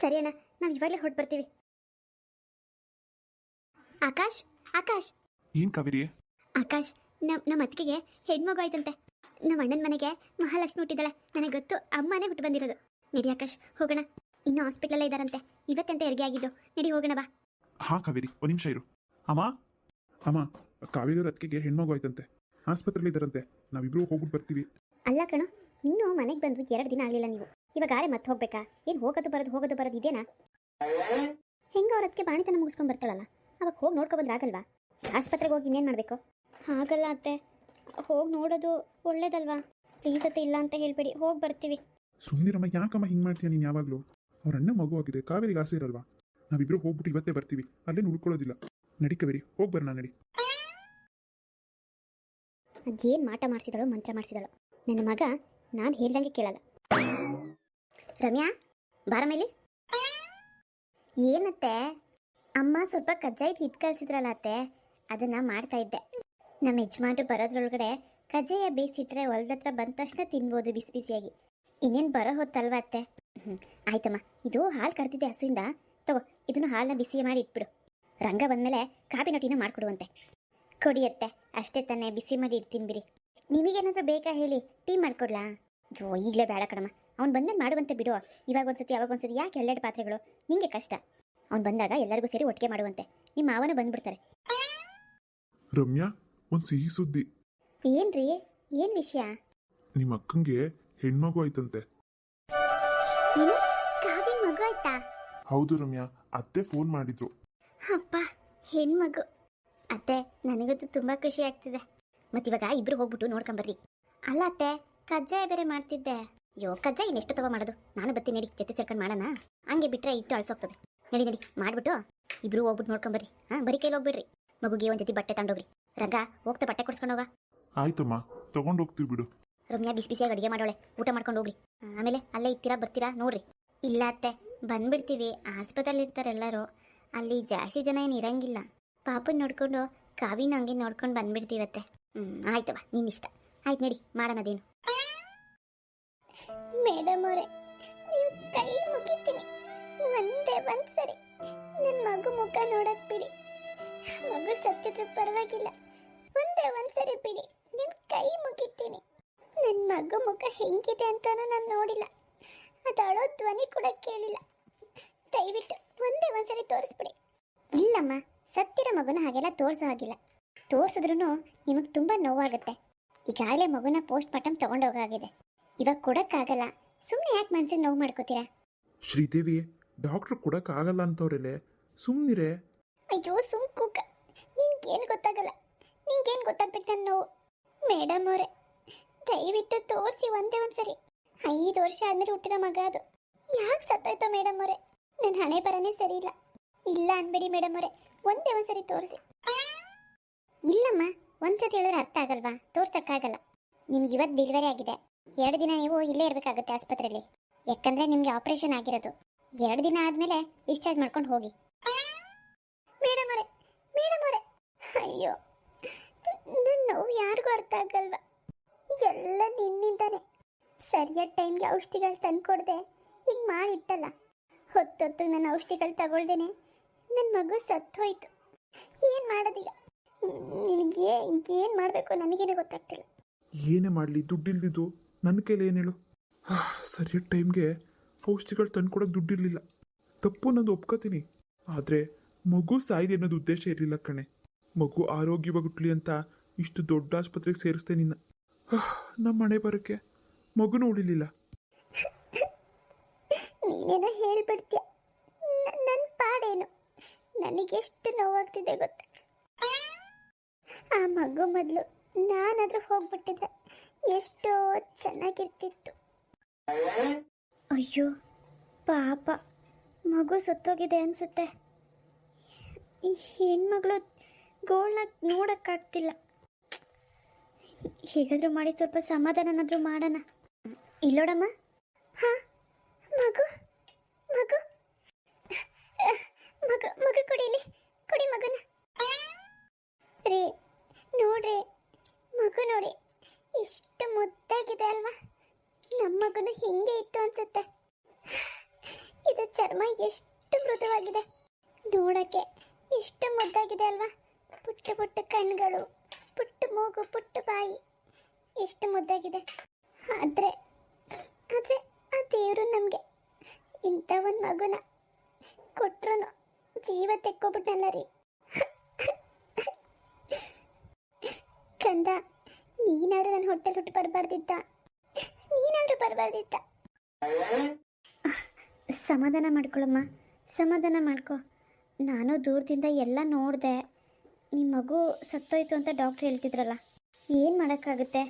ಸರಿ ಅಣ್ಣ ನಾವು ಇವಾಗಲೇ ಹೊಟ್ಟು ಬರ್ತೀವಿ. ಆಕಾಶ್ ಆಕಾಶ್. ಏನ್ ಕಾವೇರಿ? ಆಕಾಶ್ ನಮ್ ನಮ್ಮ ಅತ್ತಿಗೆಗೆ ಹೆಣ್ಮಗು ಆಯ್ತಂತೆ. ನಮ್ಮ ಅಣ್ಣನ ಮನೆಗೆ ಮಹಾಲಕ್ಷ್ಮಿ ಹುಟ್ಟಿದಾಳೆ ನನಗೆ ಗೊತ್ತು ಅಮ್ಮನೇ ಹುಟ್ಟು ಬಂದಿರೋದು. ನಡಿ ಆಕಾಶ್ ಹೋಗೋಣ. ಇನ್ನೂ ಹಾಸ್ಪಿಟ್ಲಲ್ಲೇ ಇದ್ದಾರಂತೆ ಇವತ್ತಂತೆ ಹೆರಿಗೆ ಆಗಿದ್ದು? ನಡಿ ಹೋಗೋಣ ಬಾ. ಹಾ ಕಾವೇರಿ ಒಂದ್ ನಿಮಿಷ ಇರು. ಅಮ್ಮ? ಅಮ್ಮ ಕಾವೇರಿ ಅತ್ತಿಗೆ ಹೆಣ್ಮಗು ಆಯ್ತಂತೆ. ಆಸ್ಪತ್ರೆಯಲ್ಲಿ ಇದ್ದಾರಂತೆ ನಾವಿಬ್ರು ಹೋಗ್ಬಿಟ್ಟು ಬರ್ತೀವಿ. ಅಲ್ಲ ಕಣ ಇನ್ನೂ ಮನೆಗೆ ಬಂದು ಎರಡು ದಿನ ಆಗಲಿಲ್ಲ ನೀವು. ಇವಾಗ ಆರೆ ಮತ್ತೆ ಹೋಗ್ಬೇಕಾ? ಏನು ಹೋಗೋದು ಬರೋದು ಹೋಗೋದು ಬರೋದು ಇದೇನಾ? ಹೆಂಗ ಅವ್ರ ಅದಕ್ಕೆ ಬಾಣಿತನ ಮುಗಿಸ್ಕೊಂಡು ಬರ್ತಾಳಲ್ಲ? ಅವಾಗ ಹೋಗಿ ನೋಡ್ಕೊಬಂದ್ರೆ ಆಗಲ್ವಾ? ಆಸ್ಪತ್ರೆಗೆ ಹೋಗಿ ಇನ್ನೇನು ಮಾಡಬೇಕು? ಆಗಲ್ಲ ಅತ್ತೆ. ಹೋಗಿ ನೋಡೋದು ಒಳ್ಳೇದಲ್ವಾ? ಪ್ಲೀಸ್ ಅತ್ತೆ ಇಲ್ಲ ಅಂತ ಹೇಳ್ಬೇಡಿ. ಹೋಗಿ ಬರ್ತೀವಿ. ಸುಂದಿರಮ್ಮ ಯಾಕಮ್ಮ ಹಿಂಗೆ ಮಾಡ್ತೀಯ ನೀನು ಯಾವಾಗಲೂ? ಅವ್ರ ಅಣ್ಣ ಮಗು ಆಗಿದೆ ಕಾವೇರಿಗೆ ಆಸೆ ಇರಲ್ವಾ? ನಾವಿಬ್ರು ಹೋಗ್ಬಿಟ್ಟು ಇವತ್ತೇ ಬರ್ತೀವಿ. ಅಲ್ಲೇನು ಉಳ್ಕೊಳ್ಳೋದಿಲ್ಲ. ನಡಿ ಕಾವೇರಿ ಹೋಗಿ ಬರೋಣ ನಡಿ. ಅದೇನು ಮಾಟ ಮಾಡಿಸಿದಳು ಮಂತ್ರ ಮಾಡಿಸಿದಳು? ನನ್ನ ಮಗ ನಾನು ಹೇಳ್ದಂಗೆ ಕೇಳಲ್ಲ. ರಮ್ಯಾ, ಬಾರ ಮೇಲೆ. ಏನತ್ತೆ? ಅಮ್ಮ ಸ್ವಲ್ಪ ಕಜ್ಜಾಯ ಹಿಟ್ಟು ಕಲ್ಸಿದ್ರಲ್ಲ ಅತ್ತೆ, ಅದನ್ನ ಮಾಡ್ತಾ ಇದ್ದೆ. ನಮ್ಮ ಯಜಮಾನ್ರು ಬರೋದ್ರೊಳಗಡೆ ಕಜ್ಜಾಯ ಬೇಯಿಸಿಟ್ರೆ ಹೊಲ್ದತ್ರ ಬಂದ ತಕ್ಷಣ ತಿನ್ಬೋದು ಬಿಸಿ ಬಿಸಿಯಾಗಿ. ಇನ್ನೇನು ಬರೋ ಹೊತ್ತಲ್ವ ಅತ್ತೆ? ಆಯ್ತಮ್ಮ. ಇದು ಹಾಲು ಕರ್ತಿದ್ದೆ ಹಸುವಿಂದ. ತಗೋ, ಇದನ್ನು ಹಾಲನ್ನ ಬಿಸಿ ಮಾಡಿ ಇಟ್ಬಿಡು. ರಂಗ ಬಂದಮೇಲೆ ಕಾಫಿ ನೊಟಿನ ಮಾಡಿಕೊಡುವಂತೆ. ಕೊಡಿಯತ್ತೆ ಅಷ್ಟೇ ತಾನೇ, ಬಿಸಿ ಮಾಡಿ ಇಡ್ತೀನಿ ಬಿಡಿ. ನಿಮಗೇನಾದರೂ ಬೇಕಾ ಹೇಳಿ, ಟೀ ಮಾಡ್ಕೊಡ್ಲಾ? ಅಯ್ಯೋ ಈಗಲೇ ಬೇಡ ಕಣಮ್ಮ. ಅವ್ನು ಬಂದ್ಮೇಲೆ ಮಾಡುವಂತೆ ಬಿಡು. ಇವಾಗ ಒಂದ್ಸತಿ ಅವಾಗ ಒಂದ್ಸತಿ ಯಾಕೆ ಎರಡೆರಡು ಪಾತ್ರೆಗಳು? ನಿಂಗೆ ಕಷ್ಟ. ಅವ್ನು ಬಂದಾಗ ಎಲ್ಲರಿಗೂ ಸೇರಿ ಒಟ್ಟಿಗೆ ಮಾಡುವಂತೆ. ನಿಮ್ಮ ಮಾವನ ಬಂದ್ಬಿಡ್ತಾರೆ. ರಮ್ಯಾ ಒಂದು ಸಿಹಿ ಸುದ್ದಿ. ಏನ್ರಿ? ಏನ್ ವಿಷಯ? ನಿಮ್ಮ ಅಕ್ಕಂಗೆ ಹೆಣ್ಮಗು ಆಯ್ತಂತೆ. ಏನು? ಮಗು ಆಯ್ತಾ? ಹೌದು ರಮ್ಯಾ ಅತ್ತೆ ಫೋನ್ ಮಾಡಿದ್ರು. ಅಪ್ಪ ಹೆಣ್ಮಗು. ಅತ್ತೆ ನನಗಂತೂ ತುಂಬಾ ಖುಷಿ ಆಗ್ತಿದೆ. ಮತ್ತಿವಾಗ ಇಬ್ರು ಹೋಗ್ಬಿಟ್ಟು ನೋಡ್ಕೊಂಬರ್ರಿ ಅಲ್ಲ ಅತ್ತೆ ಕಜ್ಜಾಯ ಬೇರೆ ಮಾಡ್ತಿದ್ದೆ. ಅಯ್ಯೋ ಕಜ್ಜಾಯ ಇನ್ನೆಷ್ಟು ತವ ಮಾಡೋದು? ನಾನು ಬತ್ತಿ ನಡಿ ಜೊತೆ ಸೇರ್ಕೊಂಡು ಮಾಡೋಣ. ಹಂಗೆ ಬಿಟ್ರೆ ಇಟ್ಟು ಅಳ್ಸೋಗ್ತದೆ. ನಡಿ ನಡಿ ಮಾಡ್ಬಿಟ್ಟು ಇಬ್ರು ಹೋಗ್ಬಿಟ್ಟು ನೋಡ್ಕೊಂಬರ್ರಿ ಹಾಂ ಬರೀ ಕೈಲಿ ಹೋಗ್ಬಿಡ್ರಿ. ಮಗುಗೆ ಒಂದು ಜೊತೆ ಬಟ್ಟೆ ತಗೊಂಡೋಗ್ರಿ ರಂಗ ಹೋಗ್ತಾ ಬಟ್ಟೆ ಕೊಡ್ಸ್ಕೊಂಡು ಹೋಗ. ಆಯ್ತಮ್ಮ ತಗೊಂಡು ಹೋಗ್ತೀವಿ ಬಿಡು. ರಮ್ಯಾ ಬಿಸಿ ಬಿಸಿಯಾಗಿ ಅಡುಗೆ ಮಾಡೋಳೆ. ಊಟ ಮಾಡ್ಕೊಂಡು ಹೋಗ್ರಿ. ಆಮೇಲೆ ಅಲ್ಲೇ ಇತ್ತೀರಾ ಬರ್ತೀರಾ ನೋಡ್ರಿ. ಇಲ್ಲ ಅತ್ತೆ ಬಂದ್ಬಿಡ್ತೀವಿ. ಆಸ್ಪತ್ರೆಯಲ್ಲಿ ಇರ್ತಾರೆ ಎಲ್ಲರೂ. ಅಲ್ಲಿ ಜಾಸ್ತಿ ಜನ ಏನು ಇರಂಗಿಲ್ಲ. ಪಾಪನ್ ನೋಡ್ಕೊಂಡು ಕಾವಿನ ಹಂಗೆ ನೋಡ್ಕೊಂಡು ಬಂದ್ಬಿಡ್ತೀವತ್ತೆ. ಹ್ಞೂ ಆಯ್ತವ ನಿನ್ನಿಷ್ಟ. ಆಯ್ತು ನಡಿ ಮಾಡೋಣ ಅದೇನು. ಮೇಡಮ್ ಅವರೇ, ನೀವು ಕೈ ಮುಗಿತೀನಿ. ಒಂದೇ ಒಂದು ಸರಿ ನನ್ನ ಮಗು ಮುಖ ನೋಡಕ್ ಬಿಡಿ. ಮಗು ಸತ್ತಿದ್ರು ಪರವಾಗಿಲ್ಲ. ಒಂದೇ ಒಂದು ಸರಿ ಬಿಡಿ ನಿಮ್ ಕೈ ಮುಗಿತೀನಿ. ನನ್ನ ಮಗು ಮುಖ ಹೆಂಗಿದೆ ಅಂತಾನು ನಾನು ನೋಡಿಲ್ಲ. ಅದು ಅಳೋ ಧ್ವನಿ ಕೂಡ ಕೇಳಿಲ್ಲ. ದಯವಿಟ್ಟು ಒಂದೇ ಒಂದ್ಸರಿ ತೋರಿಸ್ಬಿಡಿ. ಇಲ್ಲಮ್ಮ, ಸತ್ತಿರೋ ಮಗುನ ಹಾಗೆಲ್ಲ ತೋರಿಸೋ ಹಾಗಿಲ್ಲ. ತೋರಿಸಿದ್ರು ನಿಮಗೆ ತುಂಬ ನೋವಾಗುತ್ತೆ. ಈಗಾಗಲೇ ಮಗುನ ಪೋಸ್ಟ್ ಮಾರ್ಟಮ್ ತೊಗೊಂಡೋಗಾಗಿದೆ. ಇವಾಗ ಕೊಡೋಕ್ಕಾಗಲ್ಲ. ಸುಮ್ಮನೆ ಯಾಕೆ ಮನ್ಸಿಗೆ ನೋವು ಮಾಡ್ಕೋತೀರಾ? ಶ್ರೀದೇವಿ ಡಾಕ್ಟ್ರು ಕೊಡಕ್ಕಾಗಲ್ಲ ಅಂತವ್ರಲ್ಲೇ ಸುಮ್ಮನಿರೇ ಅಯ್ಯೋ ಸುಮ್ ಕೂಕ ನಿನ್ಗೇನು ಗೊತ್ತಾಗಲ್ಲ. ನಿನ್ಗೇನು ಗೊತ್ತಾಗ್ಬೇಕು ನನ್ನ ನೋವು. ಮೇಡಮ್ ಅವರೇ ದಯವಿಟ್ಟು ತೋರಿಸಿ ಒಂದೇ ಒಂದ್ಸರಿ. ಐದು ವರ್ಷ ಆದ್ಮೇಲೆ ಹುಟ್ಟಿರೋ ಮಗ ಅದು. ಯಾಕೆ ಸತ್ತೋಯ್ತೋ ಮೇಡಮ್ ಅವರೇ? ನನ್ನ ಹಣೆ ಬರನೇ ಸರಿ ಇಲ್ಲ ಇಲ್ಲ ಅನ್ಬೇಡಿ ಮೇಡಮ್ ಅವರೇ ಒಂದೇ ಒಂದ್ಸರಿ ತೋರಿಸಿ. ಇಲ್ಲಮ್ಮ ಒಂದ್ಸತಿ ಹೇಳಿದ್ರೆ ಅರ್ಥ ಆಗಲ್ವಾ? ತೋರ್ಸಕ್ಕಾಗಲ್ಲ. ನಿಮ್ಗೆ ಇವತ್ತು ಡೆಲಿವರಿ ಆಗಿದೆ. ಎರಡು ದಿನ ನೀವು ಇಲ್ಲೇ ಇರಬೇಕಾಗುತ್ತೆ ಆಸ್ಪತ್ರೆಯಲ್ಲಿ ಯಾಕಂದ್ರೆ ನಿಮಗೆ ಆಪರೇಷನ್ ಆಗಿರೋದು. ಎರಡು ದಿನ ಆದಮೇಲೆ ಡಿಸ್ಚಾರ್ಜ್ ಮಾಡ್ಕೊಂಡು ಹೋಗಿ. ಮೇಡಮ್ ಅವರೇ ಮೇಡಮ್ ಅವರೇ. ಅಯ್ಯೋ ನನ್ನ ನೋವು ಯಾರಿಗೂ ಅರ್ಥ ಆಗಲ್ವಾ? ಎಲ್ಲ ನಿನ್ನಿಂದಾನೆ. ಸರಿಯಾದ ಟೈಮ್ಗೆ ಔಷಧಿಗಳು ತಂದ್ಕೊಡ್ದೆ. ಹಿಂಗೆ ಮಾಡಿಟ್ಟಲ್ಲ. ಹೊತ್ತೊತ್ತು ನನ್ನ ಔಷಧಿಗಳು ತಗೊಳ್ದೇನೆ. ನನ್ನ ಮಗು ಸತ್ತೋಯ್ತು. ಏನು ಮಾಡೋದೀಗ? ನಿನಗೆ ಏನು ಮಾಡಬೇಕು ನನಗೇನೆ ಗೊತ್ತಾಗ್ತಿಲ್ಲ. ಏನೇ ಮಾಡಲಿ, ದುಡ್ಡಿಲ್ದಿದ್ದು. ನನ್ನ ಕೈಲಿ ಏನು ಹೇಳು? ಸರಿಯಾದ ಟೈಮ್ಗೆ ಔಷಧಿಗಳು ತಂದ್ಕೊಡೋಕೆ ದುಡ್ಡಿರಲಿಲ್ಲ. ತಪ್ಪು ನಾನು ಒಪ್ಕೋತೀನಿ. ಆದರೆ ಮಗು ಸಾಯಿದೆ ಅನ್ನೋದು ಉದ್ದೇಶ ಇರಲಿಲ್ಲ ಕಣೆ. ಮಗು ಆರೋಗ್ಯವಾಗಿ ಹುಟ್ಲಿ ಅಂತ ಇಷ್ಟು ದೊಡ್ಡ ಆಸ್ಪತ್ರೆಗೆ ಸೇರಿಸ್ದೆ ನಿನ್ನ. ನಮ್ಮ ಮನೆ ಬರೋಕ್ಕೆ ಮಗು ಉಳಿಲಿಲ್ಲ. ನೀನೇನೋ ಹೇಳ್ಬಿಡ್ತೀಯ? ನನ್ನ ಪಾಡೇನು? ನನಗೆಷ್ಟು ನೋವಾಗ್ತಿದೆ ಗೊತ್ತ? ಆ ಮಗು ಮೊದಲು ನಾನಾದ್ರೂ ಹೋಗ್ಬಿಟ್ಟಿದ್ರೆ ಎಷ್ಟೋ ಚೆನ್ನಾಗಿರ್ತಿತ್ತು. ಅಯ್ಯೋ, ಪಾಪ. ಮಗು ಸತ್ತೋಗಿದೆ ಅನ್ಸುತ್ತೆ. ಈ ಹೆಣ್ಮಗಳು ಗೋಳ್ನ ನೋಡೋಕ್ಕಾಗ್ತಿಲ್ಲ. ಹೇಗಾದರೂ ಮಾಡಿ ಸ್ವಲ್ಪ ಸಮಾಧಾನನಾದ್ರೂ ಮಾಡೋಣ. ಇಲ್ಲೋಡಮ್ಮ. ಹಾ, ಮಗು ಮಗು. ಮಗು ಮಗು ಕುಡಿಲಿ ಕುಡಿ ಮಗನ. ರೀ, ನೋಡ್ರಿ, ಮಗು ನೋಡಿ. ಎಷ್ಟು ಮುದ್ದಾಗಿದೆ ಅಲ್ವಾ? ನಮ್ಮ ಮಗನು ಹಿಂಗೆ ಇತ್ತು ಅನ್ಸುತ್ತೆ. ಇದು ಚರ್ಮ ಎಷ್ಟು ಮೃದುವಾಗಿದೆ. ನೋಡಕ್ಕೆ ಎಷ್ಟು ಮುದ್ದಾಗಿದೆ ಅಲ್ವಾ? ಪುಟ್ಟ ಪುಟ್ಟ ಕಣ್ಗಳು, ಪುಟ್ಟ ಮೂಗು, ಪುಟ್ಟ ಬಾಯಿ. ಎಷ್ಟು ಮುದ್ದಾಗಿದೆ. ಆದರೆ ಆದರೆ ಆ ದೇವರು ನಮಗೆ ಇಂಥ ಒಂದು ಮಗುನ ಕೊಟ್ರು ಜೀವ ತೆಕ್ಕೋಬಿಟ್ಟಲ್ಲ ರೀ. ಕಂದ ನೀನಾದ್ರೂ ನನ್ನ ಹೊಟ್ಟೆಲ್ ಹುಟ್ಟು ಬರಬಾರ್ದಿತ್ತ? ನೀನಾದ್ರೂ ಬರಬಾರ್ದಿತ್ತ? ಸಮಾಧಾನ ಮಾಡ್ಕೊಳಮ್ಮ, ಸಮಾಧಾನ ಮಾಡ್ಕೊ. ನಾನು ದೂರದಿಂದ ಎಲ್ಲ ನೋಡಿದೆ. ನಿಮ್ಮ ಮಗು ಸತ್ತೋಯ್ತು ಅಂತ ಡಾಕ್ಟ್ರ್ ಹೇಳ್ತಿದ್ರಲ್ಲ, ಏನು ಮಾಡೋಕ್ಕಾಗುತ್ತೆ?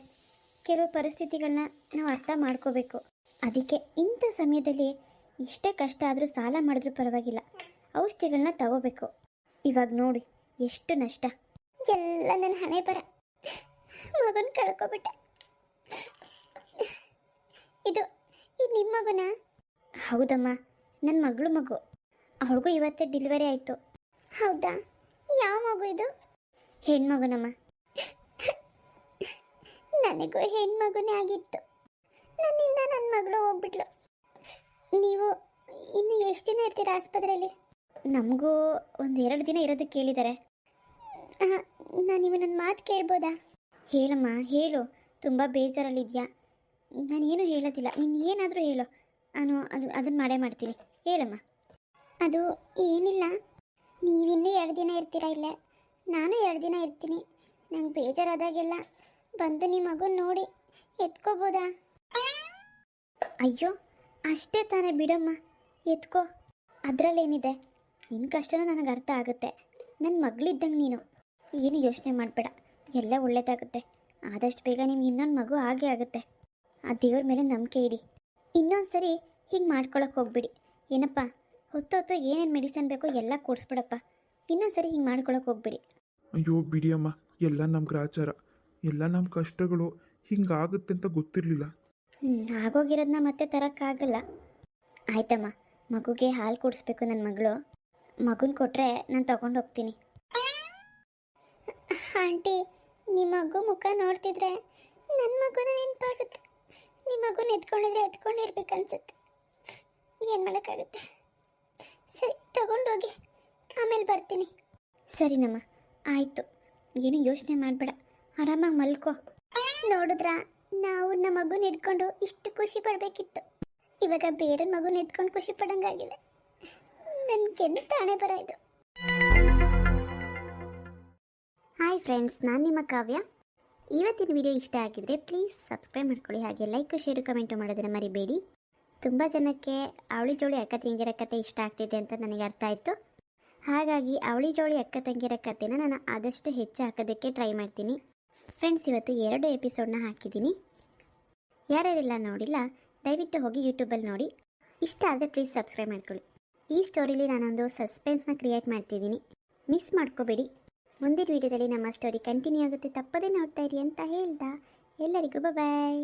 ಕೆಲವು ಪರಿಸ್ಥಿತಿಗಳನ್ನ ನಾವು ಅರ್ಥ ಮಾಡ್ಕೋಬೇಕು. ಅದಕ್ಕೆ ಇಂಥ ಸಮಯದಲ್ಲಿ ಎಷ್ಟೇ ಕಷ್ಟ ಆದರೂ ಸಾಲ ಮಾಡಿದ್ರೂ ಪರವಾಗಿಲ್ಲ. ಔಷಧಿಗಳನ್ನ ತಗೋಬೇಕು. ಇವಾಗ ನೋಡಿ, ಎಷ್ಟು ನಷ್ಟ. ಎಲ್ಲ ನನ್ನ ಹಣೆ ಬರ ಮಗನ ಕಳ್ಕೊಬಿಟ್ಟೆ. ಇದು ಇದು ನಿಮ್ಮ ಮಗುನಾ? ಹೌದಮ್ಮ ನನ್ನ ಮಗಳು ಮಗು. ಅವಳಿಗೂ ಇವತ್ತೇ ಡೆಲಿವರಿ ಆಯಿತು. ಹೌದಾ? ಯಾವ ಮಗು ಇದು? ಹೆಣ್ಮಗುನಮ್ಮ. ನನಗೂ ಹೆಣ್ಮಗುನೇ ಆಗಿತ್ತು. ನನ್ನಿಂದ ನನ್ನ ಮಗಳು ಹೋಗ್ಬಿಟ್ಲು. ನೀವು ಇನ್ನು ಎಷ್ಟು ದಿನ ಇರ್ತೀರಾ ಆಸ್ಪತ್ರೆಯಲ್ಲಿ ನಮಗೂ ಒಂದು ಎರಡು ದಿನ ಇರೋದಕ್ಕೆ ಕೇಳಿದ್ದಾರೆ. ನಾನು ನೀವು ನನ್ನ ಮಾತು ಕೇಳ್ಬೋದಾ? ಹೇಳಮ್ಮ, ಹೇಳು. ತುಂಬ ಬೇಜಾರಲ್ಲಿದೆಯಾ? ನಾನೇನು ಹೇಳೋದಿಲ್ಲ. ನೀನು ಏನಾದರೂ ಹೇಳು. ನಾನು ಅದು ಅದನ್ನು ಮಾಡೇ ಮಾಡ್ತೀನಿ. ಹೇಳಮ್ಮ. ಅದು ಏನಿಲ್ಲ. ನೀವಿನ್ನೂ ಎರಡು ದಿನ ಇರ್ತೀರಾ ಇಲ್ಲೇ? ನಾನು ಎರಡು ದಿನ ಇರ್ತೀನಿ. ನಂಗೆ ಬೇಜಾರಾದಾಗೆಲ್ಲ ಬಂದು ನಿಮ್ಮ ಮಗು ನೋಡಿ ಎತ್ಕೋಬೋದಾ? ಅಯ್ಯೋ, ಅಷ್ಟೇ ತಾನೇ ಬಿಡಮ್ಮ. ಎತ್ಕೋ. ಅದರಲ್ಲೇನಿದೆ? ನಿನ್ನ ಕಷ್ಟನೂ ನನಗೆ ಅರ್ಥ ಆಗುತ್ತೆ. ನನ್ನ ಮಗಳಿದ್ದಂಗೆ ನೀನು. ಏನು ಯೋಚನೆ ಮಾಡಬೇಡ. ಎಲ್ಲ ಒಳ್ಳೇದಾಗುತ್ತೆ. ಆದಷ್ಟು ಬೇಗ ನಿಮ್ಗೆ ಇನ್ನೊಂದು ಮಗು ಆಗೇ ಆಗುತ್ತೆ. ಆ ದೇವ್ರ ಮೇಲೆ ನಂಬಿಕೆ ಇಡಿ. ಇನ್ನೊಂದು ಸರಿ ಹಿಂಗೆ ಮಾಡ್ಕೊಳಕ್ಕೆ ಹೋಗ್ಬಿಡಿ. ಏನಪ್ಪ ಹೊತ್ತು ಹೊತ್ತು ಏನೇನು ಮೆಡಿಸನ್ ಬೇಕೋ ಎಲ್ಲ ಕೊಡಿಸ್ಬಿಡಪ್ಪ. ಇನ್ನೊಂದು ಸರಿ ಹಿಂಗೆ ಮಾಡ್ಕೊಳಕ್ಕೆ ಹೋಗ್ಬಿಡಿ. ಅಯ್ಯೋ ಬಿಡಿಯಮ್ಮ ಎಲ್ಲ ನಮ್ಮ ಗ್ರಾಚಾರ. ಎಲ್ಲ ನಮ್ಮ ಕಷ್ಟಗಳು ಹಿಂಗಾಗುತ್ತೆ ಅಂತ ಗೊತ್ತಿರಲಿಲ್ಲ. ಹ್ಞೂ ಆಗೋಗಿರೋದನ್ನ ಮತ್ತೆ ತರೋಕ್ಕಾಗಲ್ಲ. ಆಯ್ತಮ್ಮ ಮಗುಗೆ ಹಾಲು ಕುಡಿಸ್ಬೇಕು ನನ್ನ ಮಗಳು. ಮಗುನ ಕೊಟ್ಟರೆ ನಾನು ತಗೊಂಡು ಹೋಗ್ತೀನಿ. ಆಂಟಿ ನಿಮ್ಮ ಮಗು ಮುಖ ನೋಡ್ತಿದ್ರೆ ನನ್ನ ಮಗುನ ನೆನಪಾಗುತ್ತೆ. ನಿಮ್ಮ ಮಗುನ ಎತ್ಕೊಂಡಿದ್ರೆ ಎತ್ಕೊಂಡಿರ್ಬೇಕನ್ಸುತ್ತೆ ಏನು ಮಾಡೋಕ್ಕಾಗುತ್ತೆ? ಸರಿ, ತಗೊಂಡೋಗಿ ಆಮೇಲೆ ಬರ್ತೀನಿ. ಸರಿನಮ್ಮ ಆಯಿತು. ಏನು ಯೋಚನೆ ಮಾಡಬೇಡ. ಆರಾಮಾಗಿ ಮಲ್ಕೋ. ನೋಡಿದ್ರಾ, ನಾವು ನಮ್ಮ ಮಗುನ ಹಿಡ್ಕೊಂಡು ಇಷ್ಟು ಖುಷಿ ಪಡಬೇಕಿತ್ತು. ಇವಾಗ ಬೇರೆ ಮಗುನ ಎತ್ಕೊಂಡು ಖುಷಿ ಪಡಂಗಾಗಿದೆ. ನನಗೆಂತ ಹಣೆ ಬರ ಇದು. ಹಾಯ್ ಫ್ರೆಂಡ್ಸ್ ನಾನು ನಿಮ್ಮ ಕಾವ್ಯ. ಇವತ್ತಿನ ವಿಡಿಯೋ ಇಷ್ಟ ಆಗಿದ್ರೆ ಪ್ಲೀಸ್ ಸಬ್ಸ್ಕ್ರೈಬ್ ಮಾಡ್ಕೊಳ್ಳಿ, ಹಾಗೆ ಲೈಕ್ ಶೇರು ಕಮೆಂಟು ಮಾಡೋದನ್ನು ಮರಿಬೇಡಿ. ತುಂಬ ಜನಕ್ಕೆ ಅವಳಿ ಜೋಳಿ ಅಕ್ಕ ತಂಗಿರ ಕತೆ ಇಷ್ಟ ಆಗ್ತಿದೆ ಅಂತ ನನಗೆ ಅರ್ಥ ಆಯಿತು. ಹಾಗಾಗಿ ಅವಳಿ ಜೋಳಿ ಅಕ್ಕ ತಂಗಿರ ಕತೆನ ನಾನು ಆದಷ್ಟು ಹೆಚ್ಚು ಹಾಕೋದಕ್ಕೆ ಟ್ರೈ ಮಾಡ್ತೀನಿ. ಫ್ರೆಂಡ್ಸ್ ಇವತ್ತು ಎರಡು ಎಪಿಸೋಡ್ನ ಹಾಕಿದ್ದೀನಿ. ಯಾರ್ಯಾರೆಲ್ಲ ನೋಡಿಲ್ಲ, ದಯವಿಟ್ಟು ಹೋಗಿ ಯೂಟ್ಯೂಬಲ್ಲಿ ನೋಡಿ. ಇಷ್ಟ ಆದರೆ ಪ್ಲೀಸ್ ಸಬ್ಸ್ಕ್ರೈಬ್ ಮಾಡ್ಕೊಳ್ಳಿ. ಈ ಸ್ಟೋರಿಲಿ ನಾನೊಂದು ಸಸ್ಪೆನ್ಸ್ನ ಕ್ರಿಯೇಟ್ ಮಾಡ್ತಿದ್ದೀನಿ. ಮಿಸ್ ಮಾಡ್ಕೋಬೇಡಿ. ಮುಂದಿನ ವಿಡಿಯೋದಲ್ಲಿ ನಮ್ಮ ಸ್ಟೋರಿ ಕಂಟಿನ್ಯೂ ಆಗುತ್ತೆ. ತಪ್ಪದೇ ನೋಡ್ತಾ ಇರಿ ಅಂತ ಹೇಳ್ತಾ. ಎಲ್ಲರಿಗೂ ಬಾಯ್